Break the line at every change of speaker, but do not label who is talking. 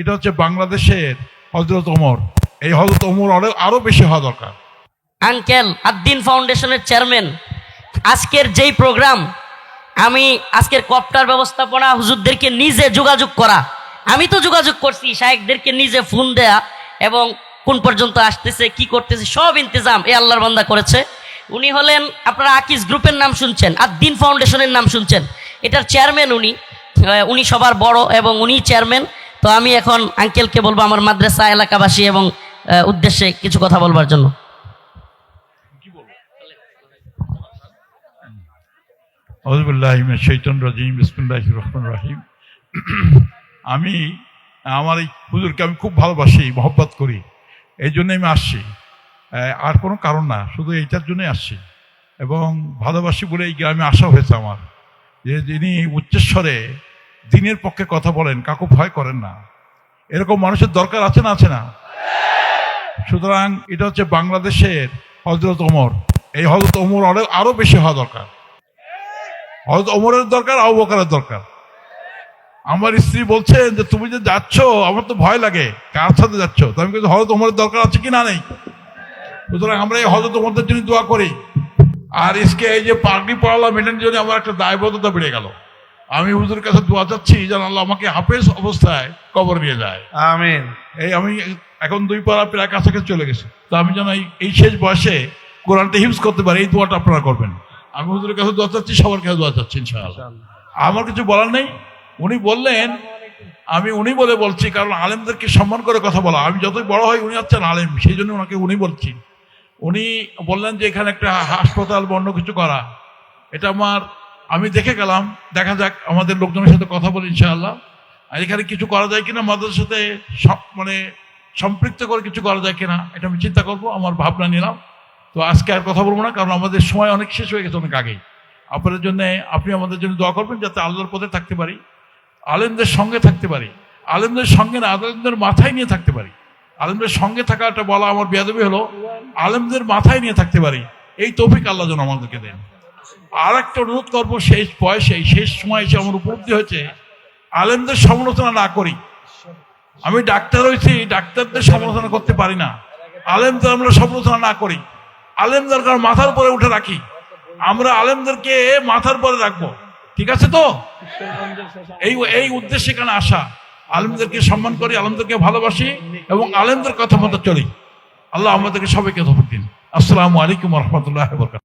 এটা হচ্ছে বাংলাদেশের হজরত ওমর। এই হজরত ওমর আরও আরও বেশি হওয়া দরকার।
আঙ্কেল আদ্দিন ফাউন্ডেশনের চেয়ারম্যান, আজকের যেই প্রোগ্রাম, আমি আজকের কপ্টার ব্যবস্থাপনা হুজুরদেরকে নিজে যোগাযোগ করা। আমি তো যোগাযোগ করছি শাহেকদেরকে নিজে ফোন দেয়া এবং কোন পর্যন্ত আসতেছে, কি করতেছে, সব ইন্তজাম এ আল্লাহর বান্দা করেছে। উনি হলেন আপনারা আকিস গ্রুপের নাম শুনছেন আদ্দিন ফাউন্ডেশনের নাম শুনছেন। এটার চেয়ারম্যান উনি উনি সবার বড় এবং উনি চেয়ারম্যান। তো আমি এখন আঙ্কেলকে বলব আমার মাদ্রাসা, এলাকাবাসী এবং উদ্দেশ্যে কিছু কথা বলবার জন্য।
আমি, আমার এই হুজুরকে আমি খুব ভালোবাসি, মহব্বত করি, এই জন্যই আমি আসছি। আর কোনো কারণ না, শুধু এইটার জন্যই আসছি। এবং ভালোবাসি বলে এই গ্রামে আসা হয়েছে আমার। যে যিনি উচ্চস্বরে দিনের পক্ষে কথা বলেন, কাকু ভয় করেন না। এরকম মানুষের দরকার আছে না আছে না? সুতরাং এটা হচ্ছে বাংলাদেশের হজরত ওমর। এই হজরত ওমর আরও আরও বেশি হওয়া দরকার। হয়তো ওমরের দরকার, আবু বকারের দরকার। আমার স্ত্রী বলছেন যে, তুমি যে যাচ্ছ, আমার তো ভয় লাগে। কার সাথে যাচ্ছ? তো আমি কিন্তু হজরত ওমরের দরকার আছে কি না নেই? সুতরাং আমরা এই হজরত ওমরদের জন্য দোয়া করি। আর ইসকে এই যে পাগড়ি পড়ালাম এটার জন্য আমার একটা দায়বদ্ধতা বেড়ে গেল। আমি হুজুর কাছে দোয়া চাচ্ছি যেন আল্লাহ আমাকে হাফেজ অবস্থায় কবর নিয়ে যায়।
আমিন।
এই আমি এখন দুই পাড়া প্রায় কাছাকাছি চলে গেছে। তো আমি যেন এই- শেষ বয়সে কোরআনটা হিপস করতে পারি এই দোয়াটা আপনারা করবেন। আমি হুজুরের কাছে দোয়া চাচ্ছি সবার কাছে দোয়া চাচ্ছি ইনশাআল্লাহ। আমার কিছু বলার নেই? উনি বললেন আমি উনি বলে বলছি কারণ আলেমদেরকে সম্মান করে কথা বলা। আমি যতই বড় হই উনি হচ্ছেন আলেম সেই জন্য ওনাকে উনি বলছি। উনি বললেন যে এখানে একটা হাসপাতাল বা অন্য কিছু করা। এটা আমার আমি দেখে গেলাম, দেখা যাক আমাদের লোকজনের সাথে কথা বলি ইনশাআল্লাহ। আর এখানে কিছু করা যায় কিনা, মাদ্রাসার সাথে মানে সম্পৃক্ত করে কিছু করা যায় কিনা, এটা আমি চিন্তা করব, আমার ভাবনা নিলাম। তো আজকে আর কথা বলব না, কারণ আমাদের সময় অনেক শেষ হয়ে গেছে অনেক আগেই। আপনাদের জন্য, আপনি আমাদের জন্য দোয়া করবেন যাতে আল্লাহর পথে থাকতে পারি, আলেমদের সঙ্গে থাকতে পারি, আলেমদের সঙ্গে না, আলেমদের মাথায় নিয়ে থাকতে পারি। আলেমদের সঙ্গে থাকাটা বলা আমার বেয়াদবি হলো, আলেমদের মাথায় নিয়ে থাকতে পারি। এই তৌফিক আল্লাহ যেন আমাদেরকে দেন। আর একটা অনুরোধ করব শেষ বয়সে শেষ সময় এসে আমার উপলব্ধি হয়েছে, আলেমদের সমালোচনা না করি। আমি ডাক্তার হয়েছি ডাক্তারদের সমালোচনা করতে পারি না। আলেমদের আমরা সমালোচনা না করি। আলেম দরকার মাথার উপরে উঠে রাখি। আমরা আলেমদেরকে মাথার পরে রাখব। ঠিক আছে তো? এই এই উদ্দেশ্যে এখানে আসা। আলেমদেরকে সম্মান করি, আলেমদেরকে ভালোবাসি এবং আলেমদের কথা মতো চলি। আল্লাহ আমাদেরকে সবাইকে ধমক দিন। আসসালামু আলাইকুম রহমতুল্লাহ বরকাত